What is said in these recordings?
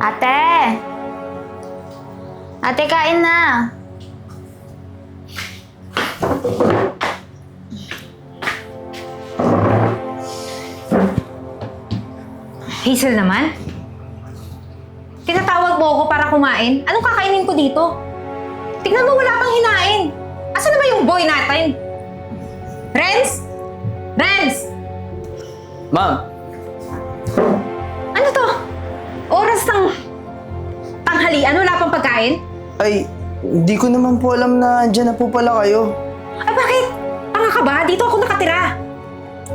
Ate! Ate, kain na. Hazel naman? Tinatawag mo ako para kumain? Anong kakainin ko dito? Tingnan mo, wala pang hinain. Asan na ba yung boy natin? Renz? Renz! Ma'am, tanghalian, wala pang pagkain? ay, hindi ko naman po alam na dyan na po pala kayo. Ay bakit? Tanga ka ba? Dito ako nakatira.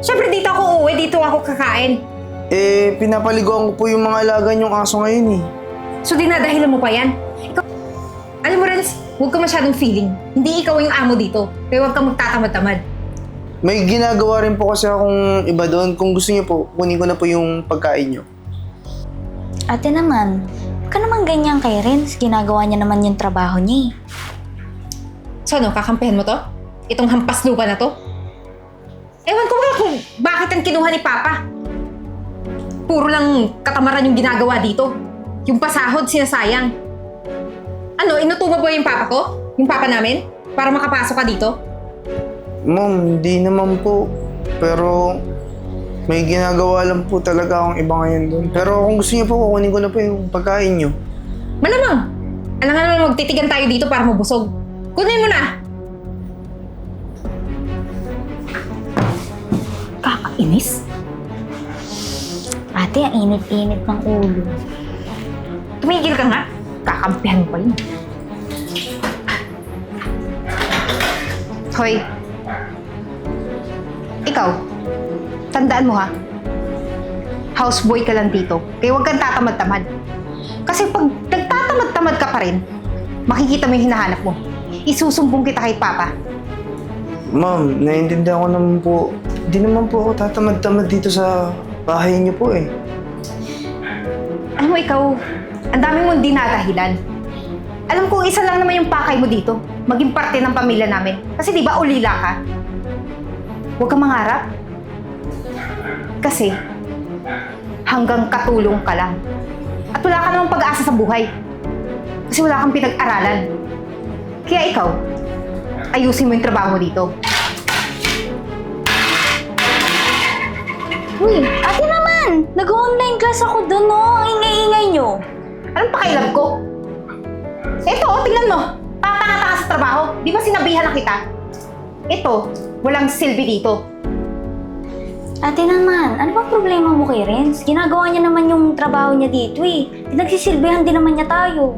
Siyempre dito ako uuwi, dito ako kakain. Eh, pinapaliguan ko po yung mga alaga niyong aso ngayon eh. So dinadahilan mo pa yan? Ikaw, alam mo Renz, huwag ka masyadong feeling. Hindi ikaw yung amo dito. Kaya huwag kang magtatamad-tamad. May ginagawa rin po kasi akong iba doon. Kung gusto niyo po, kunin ko na po yung pagkain niyo. Ate naman, ka naman ganyan kay Renz. Ginagawa niya naman yung trabaho niya eh. So ano, kakampihan mo to? Itong hampas lupa na to? Ewan ko nga kung bakit ang kinuha ni Papa. Puro lang katamaran yung ginagawa dito. Yung pasahod, sinasayang. Ano, inutubo ba yung Papa ko? Yung Papa namin? Para makapasok ka dito? Ma'am, hindi naman po. Pero, may ginagawa lang po talaga akong iba ngayon doon. Pero kung gusto niyo po, kukunin ko na po yung pagkain niyo. Malamang. Alam nga naman magtitigan tayo dito para mabusog. Kunin mo na! Kakainis? Ate, ang init-init ng ulo. Tumigil ka nga. Kakampihan mo pa yun. Hoy. Ikaw, tandaan mo ha. Houseboy ka lang dito. Kaya huwag kang tatamad-tamad. Kasi pag nagtatamad-tamad ka pa rin, makikita mo yung hinahanap mo. Isusumbong kita kay Papa. Ma'am, naiintindihan ko naman po. Hindi naman po ako tatamad-tamad dito sa bahay niyo po eh. Alam mo ikaw, ang dami mong dinadahilan. Alam ko, isa lang naman yung pakay mo dito. Maging parte ng pamilya namin. Kasi di ba ulila ka? Huwag kang mangarap. Kasi, hanggang katulong ka lang. At wala ka namang pag-asa sa buhay. Kasi wala kang pinag-aralan. Kaya ikaw, ayusin mo yung trabaho mo dito. Uy, ate naman! Nag-online class ako doon, no? Ang ingay-ingay niyo. Anong pakialam ko? Ito, oh, tingnan mo. Tatanga-tanga sa trabaho. Di ba sinabihan na kita? Ito, walang silbi dito. Ate naman, ano bang problema mo kay Renz? Ginagawa niya naman yung trabaho niya dito eh. Pinagsisilbihan din naman niya tayo.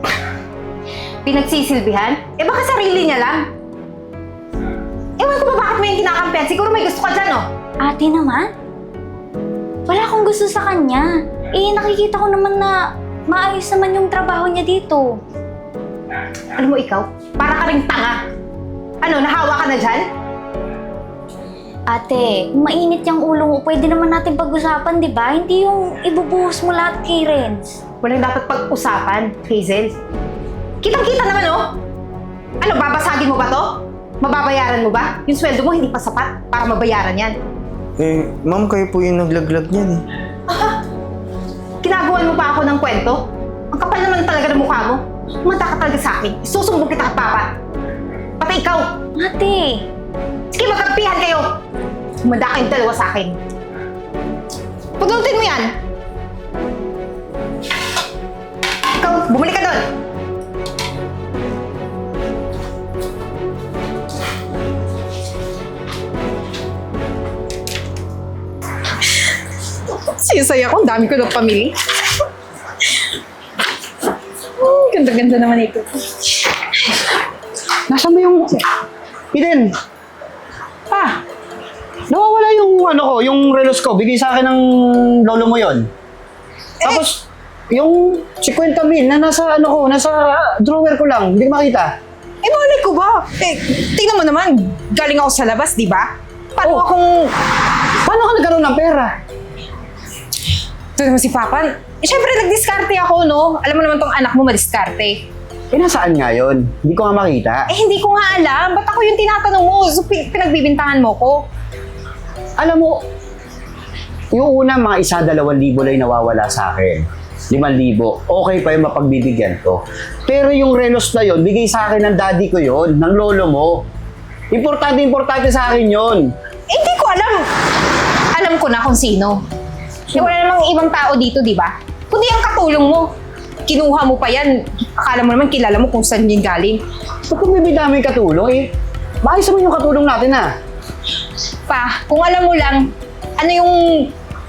Pinagsisilbihan? Eh baka sarili niya lang. Ewan ko ba bakit mo yung kinakampihan? Siguro may gusto ka dyan, oh. Ate naman? Wala akong gusto sa kanya. Eh, nakikita ko naman na maayos naman yung trabaho niya dito. Alam mo ikaw, para ka rin tanga. Ano, nahawa ka na dyan? Ate, mainit yung ulo mo, pwede naman natin pag-usapan, di ba? Hindi yung ibubuhos mo lahat kay Renz. Walang dapat pag-usapan, Hazel. Kitang-kita naman, oh. Ano, babasagin mo ba to? Mababayaran mo ba? Yung sweldo mo hindi pa sapat para mabayaran yan. Eh, ma'am, kayo po yung naglaglag niyan eh. Ginagawan mo pa ako ng kwento? Ang kapal naman talaga ng mukha mo. Kumanta ka talaga sa akin. Isusumbong kita at papa. Pati ikaw. Ate, Sige, magkampihan kayo. Kumanda kayong dalawa sa akin. Paglutin mo yan. Ikaw, bumalik ka doon. Sisaya ko, ang dami ko ng pamili. Ganda-ganda naman ito. Nasaan mo yung... Eden! Nawawala yung ano ko, yung relos ko. Bigay sa akin ng lolo mo yon. Tapos, yung 50 mil na nasa ano ko, nasa drawer ko lang. Hindi ko makita. Eh, malay ko ba? Eh, tingnan mo naman, galing ako sa labas, di ba? Paano Oh. akong... Paano ka nagkaroon ng pera? Ito naman si Papa. Eh, syempre, nagdiskarte ako, no? Alam mo naman tong anak mo madiskarte. Eh, nasaan nga yun? Hindi ko nga makita. Eh, hindi ko nga alam. Ba't ako yung tinatanong mo? So, pi- pinagbibintangan mo ko? Alam mo, yung una, mga isa, dalawang libo lang nawawala sa akin. 5,000. Okay pa yung mapagbibigyan ko. Pero yung relos na yon, bigay sa akin ng daddy ko yon, ng lolo mo. Importante, importante sa akin yon. Eh, Hindi ko alam. Alam ko na kung sino. Eh, wala namang ibang tao dito, di ba? Kundi ang katulong mo. Kinuha mo pa yan. Akala mo naman kilala mo kung saan yun galing. Ba't kung may dami katulong eh? Maayos naman yung katulong natin ah. Pa, kung alam mo lang, ano yung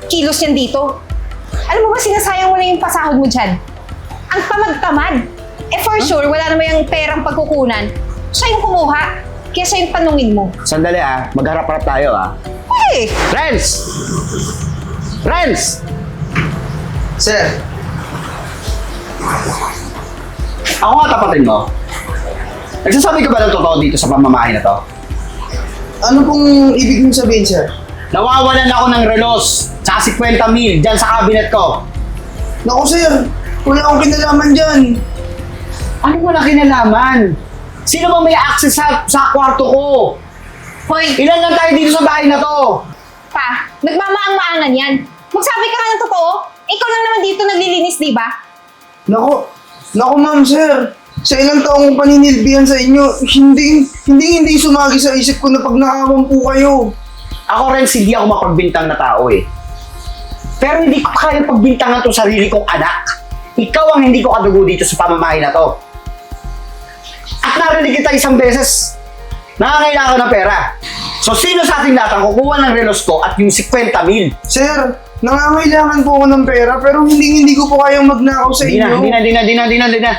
kilos niyan dito? Alam mo ba, sinasayang mo na yung pasahod mo dyan? Ang tamad-tamad. Eh for sure, wala naman yung perang pagkukunan. Siya yung kumuha. Kaya siya yung tanungin mo. Sandali ah, magharap-harap tayo ah. Eh, Renz! Renz! Sir, Ako nga tapatin mo. Nagsasabi ka ba ng totoo dito sa pamamahay na to? Ano pong ibig mong sabihin, sir? Nawawalan ako ng relos sa 50 mil dyan sa cabinet ko. Naku, sir. Wala akong kinalaman dyan. Ano wala kinalaman? Sino ba may access sa, sa kwarto ko? hoy, Ilan lang tayo dito sa bahay na to? pa, nagmamaang-maangan yan. Magsabi ka nga ng totoo. Ikaw lang naman dito naglilinis, di ba? Naku, naku ma'am, sir. Sa ilang taong paninilbihan sa inyo, hindi, hindi, hindi sumagi sa isip ko na pag nakawan po kayo. Ako rin, hindi ako mapagbintang na tao eh. Pero hindi ko kaya pagbintangan tong sarili kong anak. Ikaw ang hindi ko kadugo dito sa pamamahay na to. At narinig kita isang beses, nakakailangan ng pera. So sino sa ating lahat ang kukuha ng relos ko at yung 50 mil? Sir, nangangailangan po ako ng pera pero hindi hindi ko po kayang magnakaw sa Hindi na, inyo. hindi na, hindi na, hindi na, hindi na, hindi na.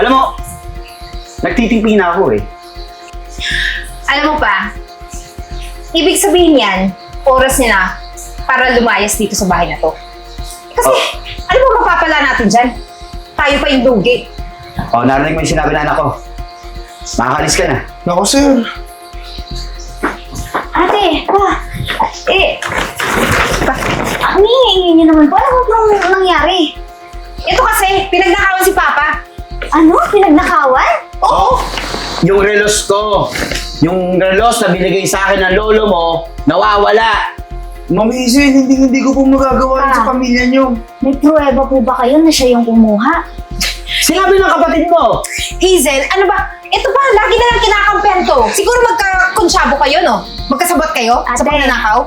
Alam mo, nagtitimpi na ako eh. Alam mo pa, ibig sabihin yan, oras niya na para lumayas dito sa bahay na to. Kasi, ano ba mapapala natin dyan? Tayo pa yung dugi. O, narinig mo yung sinabi anak ko. Makakalis ka na. Naku, sir. Ate, pa, eh, pa, ang hihingi niyo naman po. Ano ba nangyari? Ito kasi, pinagnakawan si Papa. Ano? Pinagnakawan? Oo! Yung relos ko, yung relos na binigay sa akin ng lolo mo, nawawala. Ma'am Hazel, hindi, hindi ko po magagawa yun sa Ah. pamilya niyo. May pruweba po ba kayo na siya yung kumuha? Sinabi ng kapatid mo. Hazel, ano ba? Ito ba, lagi na lang kinakampihan to. Siguro magkakonsyabo kayo, no? Magkasabot kayo sa Ate. pagnanakaw?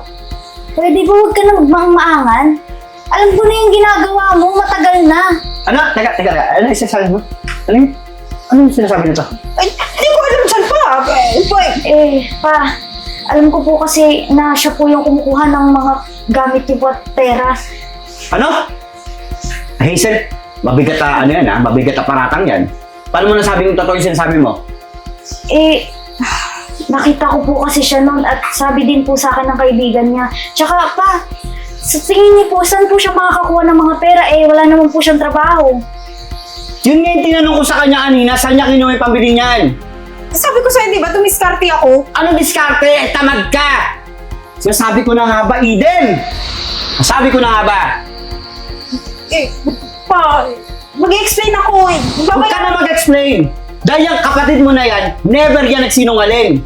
Pwede ba huwag ka na magmamaangan? Alam ko na yung ginagawa mo, matagal na. Ano? Teka, teka, teka. Ano yung sinasabi mo? Ano yung, ano yung sinasabi nito? Ay, hindi ko alam dyan pa. Eh, boy. Eh, pa, alam ko po kasi na siya po yung kumukuha ng mga gamit niyo po at pera. Ano? Hazel, mabigat na ano yan ha? Mabigat na paratang yan. Paano mo nasabi yung totoo yung sinasabi mo? Eh, nakita ko po kasi siya noon at sabi din po sa akin ng kaibigan niya. Tsaka pa, sa tingin niyo po, saan po siya makakakuha ng mga pera? Eh, wala naman po siyang trabaho. Yun nga yung tinanong ko sa kanya kanina, saan niya kinuha yung pambili niyan? Sabi ko sa'yo, di ba, tumiskarte ako? Ano diskarte? Eh, Tamad ka! Sinasabi ko na nga ba, Eden? Sabi ko na nga ba? Eh, pa, mag-explain ako eh. Huwag ka na mag-explain. Dahil yung kapatid mo na yan, never yan nagsinungaling.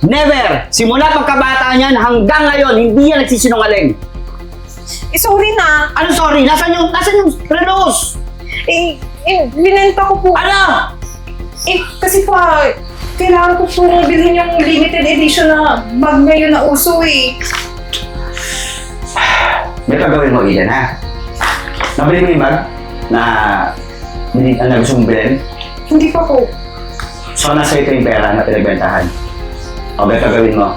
Never! Simula pagkabata niyan hanggang ngayon, hindi yan nagsisinungaling. Eh, sorry na. Ano sorry? Nasaan yung, nasaan yung relos? Eh, eh, binenta ko po. Ano? Eh, kasi pa, kailangan ko po bilhin yung limited edition na bag ngayon na uso eh. May gagawin mo, Eden, ha? Nabili mo yung bag na, na, na gusto mong bilhin? Hindi pa po. So, nasa ito yung pera na pinagbentahan. O, may gagawin mo.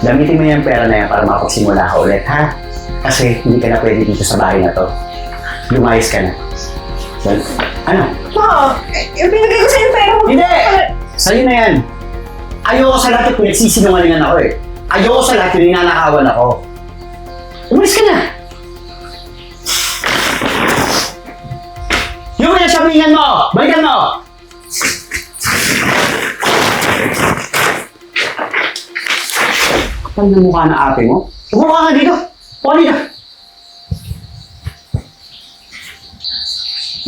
Gamitin mo yung pera na yan para makapagsimula ka ulit, ha? Kasi hindi ka na pwede dito sa bahay na to. Lumayas ka na. Well, ano? Ma, eh, yung binigay ko sa'yo yung pera mo. Hindi! Sa'yo na yan. Ayoko sa lahat yung pinagsisinungalingan ako eh. Ayoko sa lahat yung ninanakawan ako. Umalis ka na! Yung pinagsabihan mo! Balikan mo! Kapal na mukha na ate mo. Tumuka ka dito! Puka dito!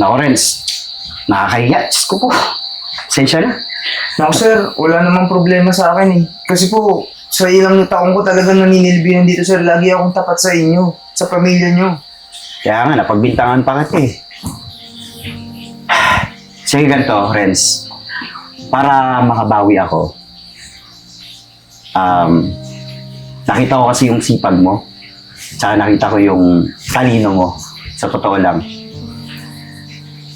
Nako, Renz. Nakakahiya. Diyos ko po. Sensya na. Naku, sir, wala namang problema sa akin eh. Kasi po, sa ilang taong ko talagang naninilbihan dito, sir. Lagi akong tapat sa inyo, sa pamilya niyo. Kaya nga, napagbintangan pa kita eh. Sige ganito, Renz. Para makabawi ako, um, nakita ko kasi yung sipag mo. Tsaka nakita ko yung talino mo. Sa totoo lang.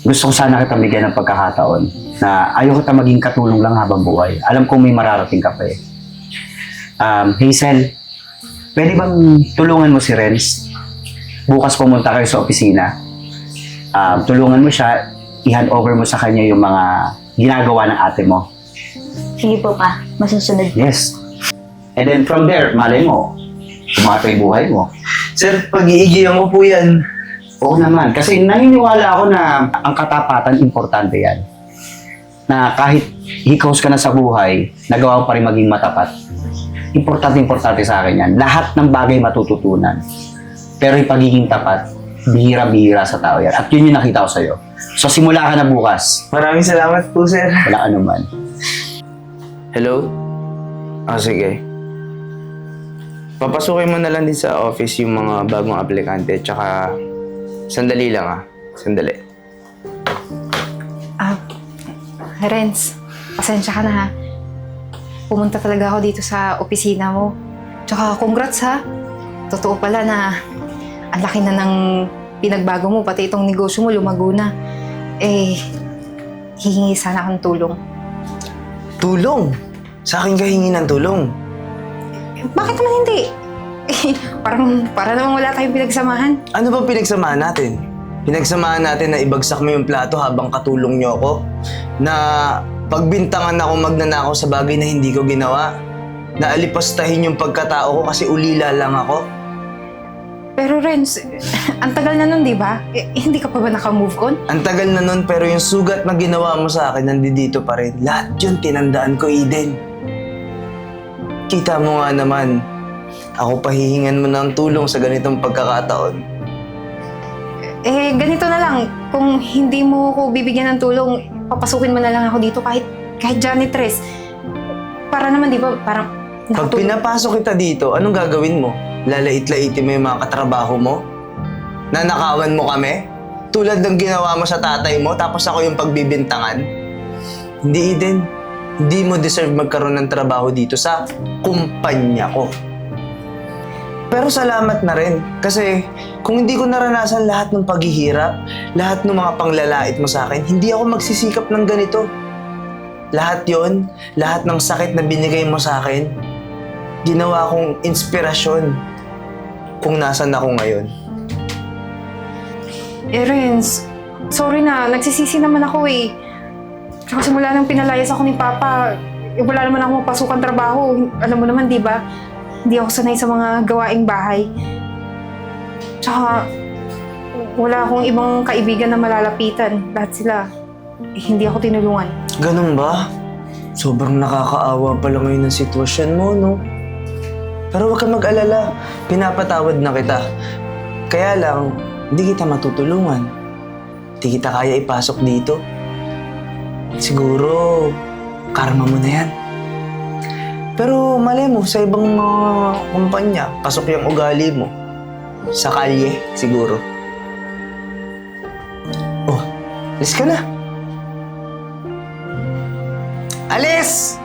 Gusto ko sana kita bigyan ng pagkakataon na ayaw kita maging katulong lang habang buhay. Alam kong may mararating ka pa eh. Um, Hazel, pwede bang tulungan mo si Renz? Bukas pumunta kayo sa opisina. Um, tulungan mo siya, i-hand over mo sa kanya yung mga ginagawa ng ate mo. Sige po pa, masusunod. Yes. And then from there, malay mo, tumato yung buhay mo. Sir, pag-iigihan ko po yan. Oo naman. Kasi naniniwala ako na ang katapatan, importante yan. Na kahit hikaws ka na sa buhay, nagawa mo pa rin maging matapat. Importante, importante sa akin yan. Lahat ng bagay matututunan. Pero yung pagiging tapat, bihira-bihira sa tao yan. At yun yung nakita ko sa'yo. So simula ka na bukas. Maraming salamat po, sir. Wala ka naman. Hello? Ah, sige. Papasukin mo na lang din sa office yung mga bagong aplikante, tsaka sandali lang ah. Sandali. Ah, Renz, pasensya ka na ha. Pumunta talaga ako dito sa opisina mo. Tsaka congrats ha. Totoo pala na ang laki na ng pinagbago mo, pati itong negosyo mo lumago na. Eh, hihingi sana akong tulong. Tulong! Sa akin ka hingi ng tulong. Bakit naman hindi? Parang, para namang wala tayong pinagsamahan. Ano bang pinagsamahan natin? Pinagsamahan natin na ibagsak mo yung plato habang katulong niyo ako? Na pagbintangan ako magnanakaw sa bagay na hindi ko ginawa? Na alipastahin yung pagkatao ko kasi ulila lang ako? Pero Renz, ang tagal na nun, di ba? Eh, hindi ka pa ba naka-move on? Ang tagal na nun pero yung sugat na ginawa mo sa akin nandito pa rin. Lahat yun tinandaan ko, Eden. Kita mo nga naman, ako pahihingan mo ng tulong sa ganitong pagkakataon. Eh, ganito na lang. Kung hindi mo ko bibigyan ng tulong, papasukin mo na lang ako dito kahit, kahit janitress. Para naman, di ba, parang Pag nakatulong. pinapasok kita dito, anong gagawin mo? Lalait-laitin mo yung mga katrabaho mo? Nanakawan mo kami? Tulad ng ginawa mo sa tatay mo, tapos ako yung pagbibintangan? Hindi, Eden. Hindi mo deserve magkaroon ng trabaho dito sa kumpanya ko. Pero salamat na rin. Kasi kung hindi ko naranasan lahat ng paghihirap, lahat ng mga panglalait mo sa akin, hindi ako magsisikap ng ganito. Lahat yon, lahat ng sakit na binigay mo sa akin, ginawa kong inspirasyon kung nasan ako ngayon. Eh, Renz, sorry na. Nagsisisi naman ako eh. Tsaka simula nang pinalayas ako ni Papa, eh, wala naman ako mapasukan trabaho. Alam mo naman, di ba? Hindi ako sanay sa mga gawaing bahay. Tsaka, wala akong ibang kaibigan na malalapitan. Lahat sila, eh, hindi ako tinulungan. Ganun ba? Sobrang nakakaawa pala ngayon ng sitwasyon mo, no? Pero huwag ka mag-alala. Pinapatawad na kita. Kaya lang, hindi kita matutulungan. Hindi kita kaya ipasok dito. Siguro, karma mo na yan. Pero malay mo, sa ibang mga kumpanya, pasok yung ugali mo. Sa kalye, siguro. Oh, alis ka na. Alis!